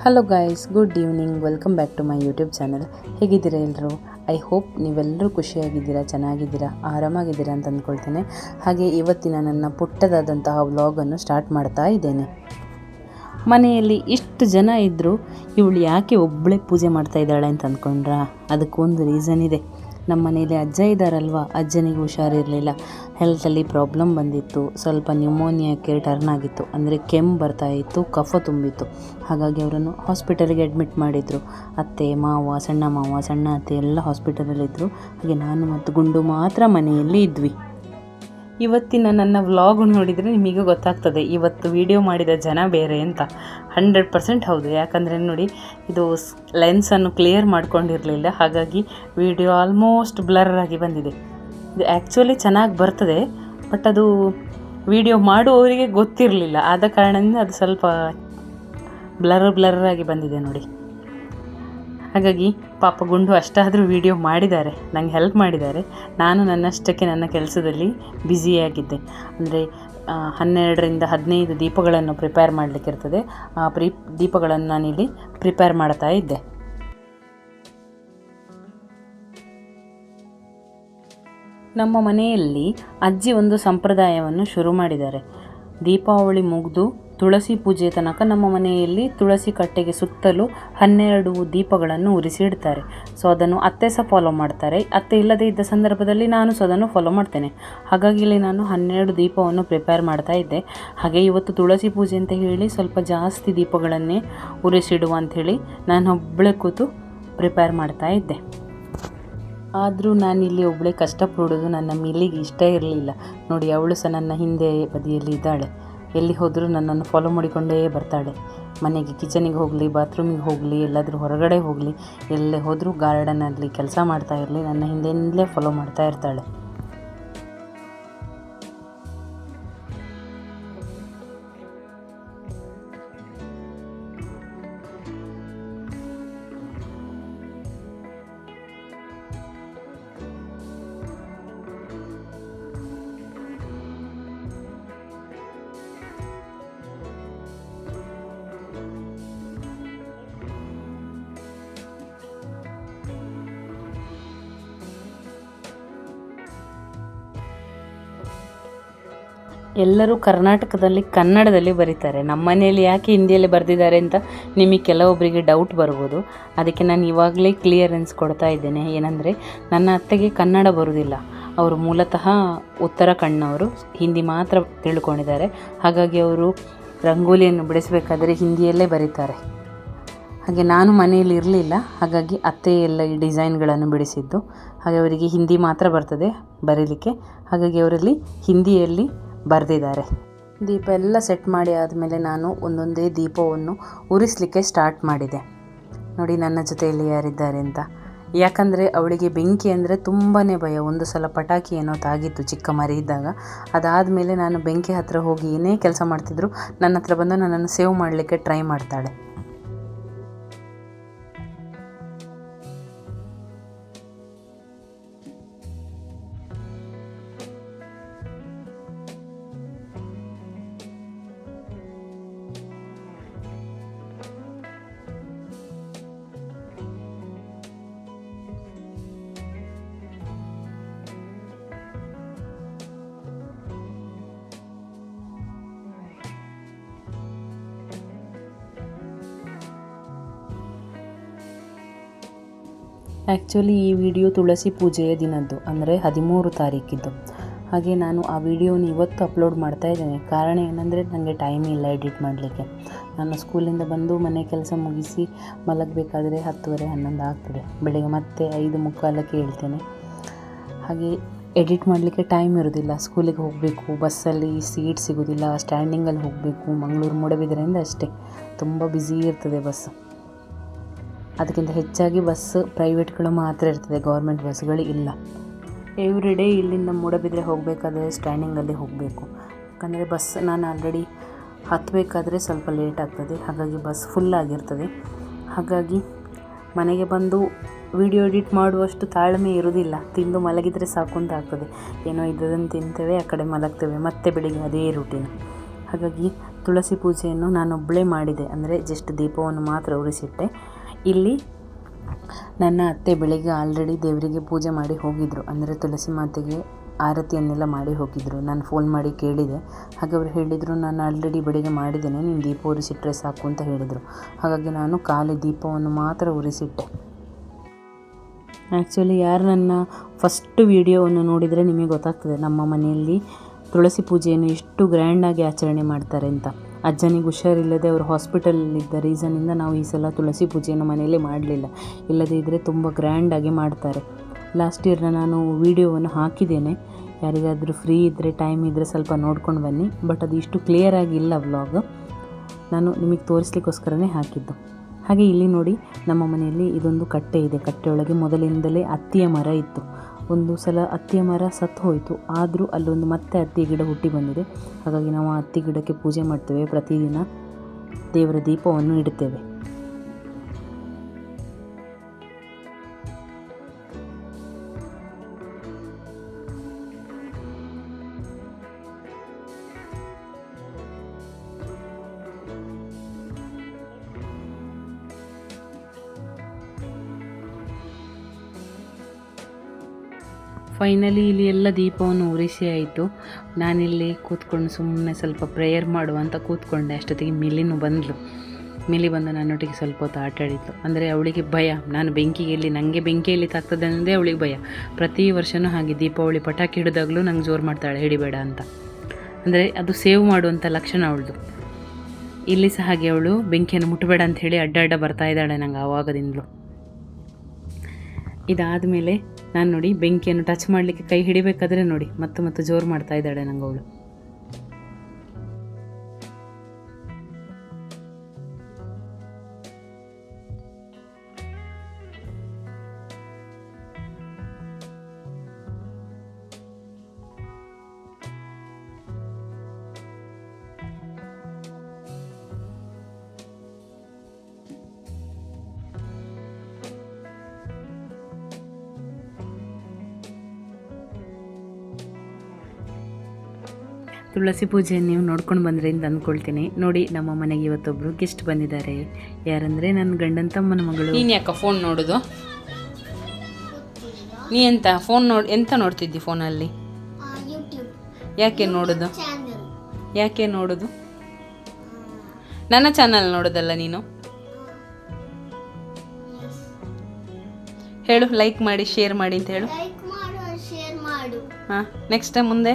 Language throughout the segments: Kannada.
hello guys good evening welcome back to my YouTube channel ಹೇಗಿದ್ದೀರಾ ಎಲ್ಲರೂ ಐ ಹೋಪ್ ನೀವೆಲ್ಲರೂ ಖುಷಿಯಾಗಿದ್ದೀರಾ, ಚೆನ್ನಾಗಿದ್ದೀರಾ, ಆರಾಮಾಗಿದ್ದೀರಾ ಅಂತ ಅಂದ್ಕೊಳ್ತೇನೆ. ಹಾಗೆ ಇವತ್ತಿನ ನನ್ನ ಪುಟ್ಟದಾದಂತಹ ವ್ಲಾಗನ್ನು ಸ್ಟಾರ್ಟ್ ಮಾಡ್ತಾ ಇದ್ದೇನೆ. ಮನೆಯಲ್ಲಿ ಇಷ್ಟು ಜನ ಇದ್ದರೂ ಇವಳು ಯಾಕೆ ಒಬ್ಬಳೇ ಪೂಜೆ ಮಾಡ್ತಾ ಇದ್ದಾಳೆ ಅಂತ ಅಂದ್ಕೊಂಡ್ರಾ? ಅದಕ್ಕೊಂದು ರೀಸನ್ ಇದೆ. ನಮ್ಮ ಮನೇಲಿ ಅಜ್ಜ ಇದ್ದಾರಲ್ವ? ಅಜ್ಜನಿಗೆ ಹುಷಾರಿರಲಿಲ್ಲ. ಹೆಲ್ತಲ್ಲಿ ಪ್ರಾಬ್ಲಮ್ ಬಂದಿತ್ತು. ಸ್ವಲ್ಪ ನ್ಯೂಮೋನಿಯಾಕ್ಕೆ ಟರ್ನ್ ಆಗಿತ್ತು. ಅಂದರೆ ಕೆಮ್ಮು ಬರ್ತಾ ಇತ್ತು, ಕಫ ತುಂಬಿತ್ತು. ಹಾಗಾಗಿ ಅವರನ್ನು ಹಾಸ್ಪಿಟಲ್ಗೆ ಅಡ್ಮಿಟ್ ಮಾಡಿದರು. ಅತ್ತೆ, ಮಾವ, ಸಣ್ಣ ಮಾವ, ಸಣ್ಣ ಅತ್ತೆ ಎಲ್ಲ ಹಾಸ್ಪಿಟಲಲ್ಲಿದ್ದರು ಹಾಗೆ ನಾನು ಮತ್ತು ಗುಂಡು ಮಾತ್ರ ಮನೆಯಲ್ಲಿ ಇದ್ವಿ. ಇವತ್ತಿನ ನನ್ನ ವ್ಲಾಗ್ ನೋಡಿದರೆ ನಿಮಗೆ ಗೊತ್ತಾಗ್ತದೆ, ಇವತ್ತು ವಿಡಿಯೋ ಮಾಡಿದ ಜನ ಬೇರೆ ಅಂತ. ಹಂಡ್ರೆಡ್ ಪರ್ಸೆಂಟ್ ಹೌದು. ಯಾಕಂದರೆ ನೋಡಿ, ಇದು ಲೆನ್ಸನ್ನು ಕ್ಲಿಯರ್ ಮಾಡ್ಕೊಂಡಿರಲಿಲ್ಲ. ಹಾಗಾಗಿ ವಿಡಿಯೋ ಆಲ್ಮೋಸ್ಟ್ ಬ್ಲರ್ ಆಗಿ ಬಂದಿದೆ. ಇದು ಆ್ಯಕ್ಚುಲಿ ಚೆನ್ನಾಗಿ ಬರ್ತದೆ ಬಟ್ ಅದು ವಿಡಿಯೋ ಮಾಡುವವರಿಗೆ ಗೊತ್ತಿರಲಿಲ್ಲ. ಆದ ಕಾರಣದಿಂದ ಅದು ಸ್ವಲ್ಪ ಬ್ಲರ್ ಬ್ಲರ್ ಆಗಿ ಬಂದಿದೆ ನೋಡಿ. ಹಾಗಾಗಿ ಪಾಪ ಗುಂಡು ಅಷ್ಟಾದರೂ ವೀಡಿಯೋ ಮಾಡಿದ್ದಾರೆ, ನಂಗೆ ಹೆಲ್ಪ್ ಮಾಡಿದ್ದಾರೆ. ನಾನು ನನ್ನಷ್ಟಕ್ಕೆ ನನ್ನ ಕೆಲಸದಲ್ಲಿ ಬ್ಯುಸಿಯಾಗಿದ್ದೆ ಅಂದರೆ ಹನ್ನೆರಡರಿಂದ ಹದಿನೈದು ದೀಪಗಳನ್ನು ಪ್ರಿಪೇರ್ ಮಾಡಲಿಕ್ಕಿರ್ತದೆ ಆ ಪ್ರಿ ದೀಪಗಳನ್ನು ನಾನಿಲ್ಲಿ ಪ್ರಿಪೇರ್ ಮಾಡ್ತಾ ಇದ್ದೆ. ನಮ್ಮ ಮನೆಯಲ್ಲಿ ಅಜ್ಜಿ ಒಂದು ಸಂಪ್ರದಾಯವನ್ನು ಶುರು ಮಾಡಿದ್ದಾರೆ. ದೀಪಾವಳಿ ಮುಗಿದು ತುಳಸಿ ಪೂಜೆ ತನಕ ನಮ್ಮ ಮನೆಯಲ್ಲಿ ತುಳಸಿ ಕಟ್ಟೆಗೆ ಸುತ್ತಲೂ ಹನ್ನೆರಡು ದೀಪಗಳನ್ನು ಉರಿಸಿಡ್ತಾರೆ ಸೊ, ಅದನ್ನು ಅತ್ತೆ ಸಹ ಫಾಲೋ ಮಾಡ್ತಾರೆ. ಅತ್ತೆ ಇಲ್ಲದೇ ಇದ್ದ ಸಂದರ್ಭದಲ್ಲಿ ನಾನು ಸಹ ಅದನ್ನು ಫಾಲೋ ಮಾಡ್ತೇನೆ. ಹಾಗಾಗಿ ಇಲ್ಲಿ ನಾನು ಹನ್ನೆರಡು ದೀಪವನ್ನು ಪ್ರಿಪೇರ್ ಮಾಡ್ತಾ ಇದ್ದೆ. ಹಾಗೆ ಇವತ್ತು ತುಳಸಿ ಪೂಜೆ ಅಂತ ಹೇಳಿ ಸ್ವಲ್ಪ ಜಾಸ್ತಿ ದೀಪಗಳನ್ನೇ ಉರಿಸಿಡುವ ಅಂಥೇಳಿ ನಾನು ಒಬ್ಬಳೇ ಕೂತು ಪ್ರಿಪೇರ್ ಮಾಡ್ತಾ ಇದ್ದೆ. ಆದರೂ ನಾನು ಇಲ್ಲಿ ಒಬ್ಬಳೇ ಕಷ್ಟಪಡೋದು ನನ್ನ ಮಿಲ್ಲಿಗೆ ಇಷ್ಟ ಇರಲಿಲ್ಲ. ನೋಡಿ, ಅವಳು ಸಹ ನನ್ನ ಹಿಂದೆ ಬದಿಯಲ್ಲಿ ಇದ್ದಾಳೆ. ಎಲ್ಲಿ ಹೋದರೂ ನನ್ನನ್ನು ಫಾಲೋ ಮಾಡಿಕೊಂಡೇ ಬರ್ತಾಳೆ. ಮನೆಗೆ ಕಿಚನಿಗೆ ಹೋಗಲಿ ಬಾತ್ರೂಮಿಗೆ ಹೋಗಲಿ, ಎಲ್ಲಾದರೂ ಹೊರಗಡೆ ಹೋಗಲಿ, ಎಲ್ಲೇ ಹೋದರೂ ಗಾರ್ಡನಲ್ಲಿ ಕೆಲಸ ಮಾಡ್ತಾ ಇರಲಿ, ನನ್ನ ಹಿಂದೆಯಿಂದಲೇ ಫಾಲೋ ಮಾಡ್ತಾ ಇರ್ತಾಳೆ. ಎಲ್ಲರೂ ಕರ್ನಾಟಕದಲ್ಲಿ, ಕನ್ನಡದಲ್ಲಿ ಬರೀತಾರೆ. ನಮ್ಮ ಮನೆಯಲ್ಲಿ ಯಾಕೆ ಹಿಂದಿಯಲ್ಲಿ ಬರೆದಿದ್ದಾರೆ ಅಂತ ನಿಮಗೆ ಕೆಲವೊಬ್ಬರಿಗೆ ಡೌಟ್ ಬರ್ಬೋದು. ಅದಕ್ಕೆ ನಾನು ಇವಾಗಲೇ ಕ್ಲಿಯರೆನ್ಸ್ ಕೊಡ್ತಾ ಇದ್ದೇನೆ. ಏನಂದರೆ, ನನ್ನ ಅತ್ತೆಗೆ ಕನ್ನಡ ಬರೋದಿಲ್ಲ. ಅವರು ಮೂಲತಃ ಉತ್ತರಾಖಂಡ್ನವರು. ಹಿಂದಿ ಮಾತ್ರ ತಿಳ್ಕೊಂಡಿದ್ದಾರೆ. ಹಾಗಾಗಿ ಅವರು ರಂಗೋಲಿಯನ್ನು ಬಿಡಿಸಬೇಕಾದ್ರೆ ಹಿಂದಿಯಲ್ಲೇ ಬರೀತಾರೆ. ಹಾಗೆ ನಾನು ಮನೆಯಲ್ಲಿ ಇರಲಿಲ್ಲ. ಹಾಗಾಗಿ ಅತ್ತೆ ಎಲ್ಲ ಈ ಡಿಸೈನ್ಗಳನ್ನು ಬಿಡಿಸಿದ್ದು. ಹಾಗೆ ಅವರಿಗೆ ಹಿಂದಿ ಮಾತ್ರ ಬರ್ತದೆ ಬರೀಲಿಕ್ಕೆ. ಹಾಗಾಗಿ ಅವರಲ್ಲಿ ಹಿಂದಿಯಲ್ಲಿ ಬರೆದಿದ್ದಾರೆ. ದೀಪ ಎಲ್ಲ ಸೆಟ್ ಮಾಡಿ ಆದಮೇಲೆ ನಾನು ಒಂದೊಂದೇ ದೀಪವನ್ನು ಉರಿಸಲಿಕ್ಕೆ ಸ್ಟಾರ್ಟ್ ಮಾಡಿದೆ. ನೋಡಿ ನನ್ನ ಜೊತೆಯಲ್ಲಿ ಯಾರಿದ್ದಾರೆ ಅಂತ. ಯಾಕಂದರೆ ಅವಳಿಗೆ ಬೆಂಕಿ ಅಂದರೆ ತುಂಬಾ ಭಯ. ಒಂದು ಸಲ ಪಟಾಕಿ ಏನೋ ತಾಗಿತ್ತು ಚಿಕ್ಕ ಮರಿ ಇದ್ದಾಗ. ಅದಾದಮೇಲೆ ನಾನು ಬೆಂಕಿ ಹತ್ರ ಹೋಗಿ ಏನೇ ಕೆಲಸ ಮಾಡ್ತಿದ್ರು ನನ್ನ ಹತ್ರ ಬಂದು ನನ್ನನ್ನು ಸೇವ್ ಮಾಡಲಿಕ್ಕೆ ಟ್ರೈ ಮಾಡ್ತಾಳೆ. ಆ್ಯಕ್ಚುಲಿ ಈ ವಿಡಿಯೋ ತುಳಸಿ ಪೂಜೆಯ ದಿನದ್ದು, ಅಂದರೆ ಹದಿಮೂರು ತಾರೀಕಿದ್ದು. ಹಾಗೆ ನಾನು ಆ ವಿಡಿಯೋನ ಇವತ್ತು ಅಪ್ಲೋಡ್ ಮಾಡ್ತಾ ಇದ್ದೇನೆ. ಕಾರಣ ಏನಂದರೆ ನನಗೆ ಟೈಮ್ ಇಲ್ಲ ಎಡಿಟ್ ಮಾಡಲಿಕ್ಕೆ. ನಾನು ಸ್ಕೂಲಿಂದ ಬಂದು ಮನೆ ಕೆಲಸ ಮುಗಿಸಿ ಮಲಗಬೇಕಾದ್ರೆ ಹತ್ತುವರೆ, ಹನ್ನೊಂದು ಆಗ್ತದೆ. ಬೆಳಿಗ್ಗೆ ಮತ್ತೆ ಐದು ಮುಕ್ಕಾಲಕ್ಕೆ ಹೇಳ್ತೇನೆ. ಹಾಗೆ ಎಡಿಟ್ ಮಾಡಲಿಕ್ಕೆ ಟೈಮ್ ಇರೋದಿಲ್ಲ. ಸ್ಕೂಲಿಗೆ ಹೋಗಬೇಕು, ಬಸ್ಸಲ್ಲಿ ಸೀಟ್ ಸಿಗೋದಿಲ್ಲ ಸ್ಟ್ಯಾಂಡಿಂಗಲ್ಲಿ ಹೋಗಬೇಕು, ಮಂಗಳೂರು ಮೂಡಬಿದ್ರೆಯಿಂದ ಅಷ್ಟೇ. ತುಂಬ ಬ್ಯುಸಿ ಇರ್ತದೆ ಬಸ್ಸು. ಅದಕ್ಕಿಂತ ಹೆಚ್ಚಾಗಿ ಬಸ್ ಪ್ರೈವೇಟ್ಗಳು ಮಾತ್ರ ಇರ್ತದೆ, ಗೌರ್ಮೆಂಟ್ ಬಸ್ಗಳು ಇಲ್ಲ. ಎವ್ರಿ ಡೇ ಇಲ್ಲಿಂದ ಮೂಡಬಿದ್ರೆ ಹೋಗಬೇಕಾದ್ರೆ ಸ್ಟ್ಯಾಂಡಿಂಗಲ್ಲಿ ಹೋಗಬೇಕು. ಯಾಕಂದರೆ ಬಸ್ ನಾನು ಆಲ್ರೆಡಿ ಹತ್ತಬೇಕಾದ್ರೆ ಸ್ವಲ್ಪ ಲೇಟ್ ಆಗ್ತದೆ, ಹಾಗಾಗಿ ಬಸ್ ಫುಲ್ ಆಗಿರ್ತದೆ. ಹಾಗಾಗಿ ಮನೆಗೆ ಬಂದು ವಿಡಿಯೋ ಎಡಿಟ್ ಮಾಡುವಷ್ಟು ತಾಳ್ಮೆ ಇರೋದಿಲ್ಲ ತಿಂದು ಮಲಗಿದರೆ ಸಾಕು ಅಂತ ಆಗ್ತದೆ. ಏನೋ ಇದ್ದದನ್ನು ತಿಂತೇವೆ, ಆ ಕಡೆ ಮಲಗ್ತೇವೆ, ಮತ್ತೆ ಬೆಳಿಗ್ಗೆ ಅದೇ ರೂಟೀನ್ ಹಾಗಾಗಿ ತುಳಸಿ ಪೂಜೆಯನ್ನು ನಾನೊಬ್ಬಳೇ ಮಾಡಿದೆ. ಅಂದರೆ ಜಸ್ಟ್ ದೀಪವನ್ನು ಮಾತ್ರ ಉರಿಸಿಟ್ಟೆ. ಇಲ್ಲಿ ನನ್ನ ಅತ್ತೆ ಬೆಳಿಗ್ಗೆ ಆಲ್ರೆಡಿ ದೇವರಿಗೆ ಪೂಜೆ ಮಾಡಿ ಹೋಗಿದ್ದರು ಅಂದರೆ ತುಳಸಿ ಮಾತೆಗೆ ಆರತಿಯನ್ನೆಲ್ಲ ಮಾಡಿ ಹೋಗಿದ್ದರು ನಾನು ಫೋನ್ ಮಾಡಿ ಕೇಳಿದೆ. ಹಾಗೆ ಅವರು ಹೇಳಿದರು, ನಾನು ಆಲ್ರೆಡಿ ಬೆಳಿಗ್ಗೆ ಮಾಡಿದ್ದೇನೆ. ನೀನು ದೀಪ ಉರಿಸಿಟ್ರೆ ಸಾಕು ಅಂತ ಹೇಳಿದರು. ಹಾಗಾಗಿ ನಾನು ಖಾಲಿ ದೀಪವನ್ನು ಮಾತ್ರ ಉರಿಸಿಟ್ಟೆ. ಆ್ಯಕ್ಚುಲಿ ಯಾರು ನನ್ನ ಫಸ್ಟ್ ವಿಡಿಯೋವನ್ನು ನೋಡಿದರೆ ನಿಮಗೆ ಗೊತ್ತಾಗ್ತದೆ. ನಮ್ಮ ಮನೆಯಲ್ಲಿ ತುಳಸಿ ಪೂಜೆಯನ್ನು ಎಷ್ಟು ಗ್ರ್ಯಾಂಡಾಗಿ ಆಚರಣೆ ಮಾಡ್ತಾರೆ ಅಂತ. ಅಜ್ಜನಿಗೆ ಹುಷಾರಿಲ್ಲದೆ ಅವರು ಹಾಸ್ಪಿಟಲಲ್ಲಿದ್ದ ರೀಸನಿಂದ ನಾವು ಈ ಸಲ ತುಳಸಿ ಪೂಜೆಯನ್ನು ಮನೆಯಲ್ಲಿ ಮಾಡಲಿಲ್ಲ. ಇಲ್ಲದೇ ಇದ್ದರೆ ತುಂಬ ಗ್ರ್ಯಾಂಡಾಗಿ ಮಾಡ್ತಾರೆ. ಲಾಸ್ಟ್ ಇಯರ್ನ ನಾನು ವೀಡಿಯೋವನ್ನು ಹಾಕಿದ್ದೇನೆ. ಯಾರಿಗಾದರೂ ಫ್ರೀ ಇದ್ದರೆ ಟೈಮ್ ಇದ್ದರೆ ಸ್ವಲ್ಪ ನೋಡ್ಕೊಂಡು ಬನ್ನಿ. ಬಟ್ ಅದು ಇಷ್ಟು ಕ್ಲಿಯರಾಗಿ ಇಲ್ಲ ವ್ಲಾಗ್ ನಾನು ನಿಮಗೆ ತೋರಿಸ್ಲಿಕ್ಕೋಸ್ಕರನೇ ಹಾಕಿದ್ದು. ಹಾಗೆ ಇಲ್ಲಿ ನೋಡಿ, ನಮ್ಮ ಮನೆಯಲ್ಲಿ ಇದೊಂದು ಕಟ್ಟೆ ಇದೆ. ಕಟ್ಟೆಯೊಳಗೆ ಮೊದಲಿಂದಲೇ ಅತ್ತಿಯ ಮರ ಇತ್ತು. ಒಂದು ಸಲ ಅತ್ತಿಯ ಮರ ಸತ್ತು ಹೋಯಿತು. ಆದರೂ ಅಲ್ಲೊಂದು ಮತ್ತೆ ಅತ್ತಿಯ ಗಿಡ ಹುಟ್ಟಿ ಬಂದಿದೆ. ಹಾಗಾಗಿ ನಾವು ಆ ಅತ್ತಿ ಗಿಡಕ್ಕೆ ಪೂಜೆ ಮಾಡ್ತೇವೆ. ಪ್ರತಿದಿನ ದೇವರ ದೀಪವನ್ನು ಇಡುತ್ತೇವೆ. ಫೈನಲಿ ಇಲ್ಲಿ ಎಲ್ಲ ದೀಪವನ್ನು ಉರಿಸಿ ಆಯಿತು. ನಾನಿಲ್ಲಿ ಕೂತ್ಕೊಂಡು ಸುಮ್ಮನೆ ಸ್ವಲ್ಪ ಪ್ರೇಯರ್ ಮಾಡುವಂತ ಕೂತ್ಕೊಂಡೆ. ಅಷ್ಟೊತ್ತಿಗೆ ಮಿಲಿನೂ ಬಂದಳು ಮಿಲಿ ಬಂದು ನನ್ನೊಟ್ಟಿಗೆ ಸ್ವಲ್ಪ ಹೊತ್ತು ಆಟ ಆಡಿತ್ತು ಅಂದರೆ ಅವಳಿಗೆ ಭಯ. ನಾನು ಬೆಂಕಿಯಲ್ಲಿ ನನಗೆ ಬೆಂಕಿಯಲ್ಲಿ ತಾಗ್ತದೆ ಅನ್ನೋದೇ ಅವಳಿಗೆ ಭಯ. ಪ್ರತಿ ವರ್ಷವೂ ಹಾಗೆ ದೀಪಾವಳಿ ಪಟಾಕಿ ಹಿಡಿದಾಗಲೂ ನಂಗೆ ಜೋರು ಮಾಡ್ತಾಳೆ, ಹಿಡಿಬೇಡ ಅಂತ. ಅಂದರೆ ಅದು ಸೇವ್ ಮಾಡುವಂಥ ಲಕ್ಷಣ ಅವಳದು. ಇಲ್ಲಿ ಸಹ ಹಾಗೆ ಅವಳು ಬೆಂಕಿಯನ್ನು ಮುಟ್ಟಬೇಡ ಅಂತ ಹೇಳಿ ಅಡ್ಡ ಅಡ್ಡ ಬರ್ತಾ ಇದ್ದಾಳೆ ನಂಗೆ ಆವಾಗದಿಂದಲೂ. ಇದಾದಮೇಲೆ ನಾನು ನೋಡಿ ಬೆಂಕಿಯನ್ನು ಟಚ್ ಮಾಡಲಿಕ್ಕೆ ಕೈ ಹಿಡಿಬೇಕಾದ್ರೆ ನೋಡಿ, ಮತ್ತೆ ಮತ್ತೆ ಜೋರು ಮಾಡ್ತಾ ಇದ್ದಾಳೆ ನಂಗೆ ಅವಳು ತುಳಸಿ ಪೂಜೆ ನೀವು ನೋಡ್ಕೊಂಡು ಬಂದ್ರಿ ಅಂತ ಅಂದ್ಕೊಳ್ತೀನಿ. ನೋಡಿ ನಮ್ಮ ಮನೆಗೆ ಇವತ್ತೊಬ್ರು ಗೆಸ್ಟ್ ಬಂದಿದ್ದಾರೆ. ಯಾರಂದ್ರೆ ನನ್ನ ಗಂಡನ ತಮ್ಮನ ಮಗಳು. ನೀನು ಯಾಕ ಫೋನ್ ನೋಡೋದು? ನೀ ಎಂತ ಫೋನ್ ನೋಡಿ ಎಂತ ನೋಡ್ತಿದ್ದಿ ಫೋನಲ್ಲಿ ಯೂಟ್ಯೂಬ್ ಯಾಕೆ ನೋಡೋದು? ಚಾನಲ್ ಯಾಕೆ ನೋಡೋದು? ನನ್ನ ಚಾನಲ್ ನೋಡೋದಲ್ಲ ನೀನು? ಹೇಳು ಲೈಕ್ ಮಾಡಿ ಶೇರ್ ಮಾಡಿ ಅಂತ ಹೇಳು. ಲೈಕ್ ಮಾಡು ಶೇರ್ ಮಾಡು. ಹಾಂ ನೆಕ್ಸ್ಟ್ ಮುಂದೆ?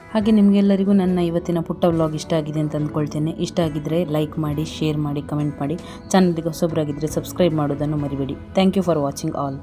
ಹಾಗೆ ನಿಮಗೆಲ್ಲರಿಗೂ ನನ್ನ ಇವತ್ತಿನ ಪುಟ್ಟ ವ್ಲಾಗ್ ಇಷ್ಟ ಆಗಿದೆ ಅಂತ ಅಂದ್ಕೊಳ್ತೇನೆ. ಇಷ್ಟ ಆಗಿದ್ದರೆ ಲೈಕ್ ಮಾಡಿ ಶೇರ್ ಮಾಡಿ ಕಮೆಂಟ್ ಮಾಡಿ. ಚಾನಲ್ಗೆ ಹೊಸೊಬ್ಬರಾಗಿದ್ದರೆ ಸಬ್ಸ್ಕ್ರೈಬ್ ಮಾಡೋದನ್ನು ಮರಿಬೇಡಿ. Thank you for watching all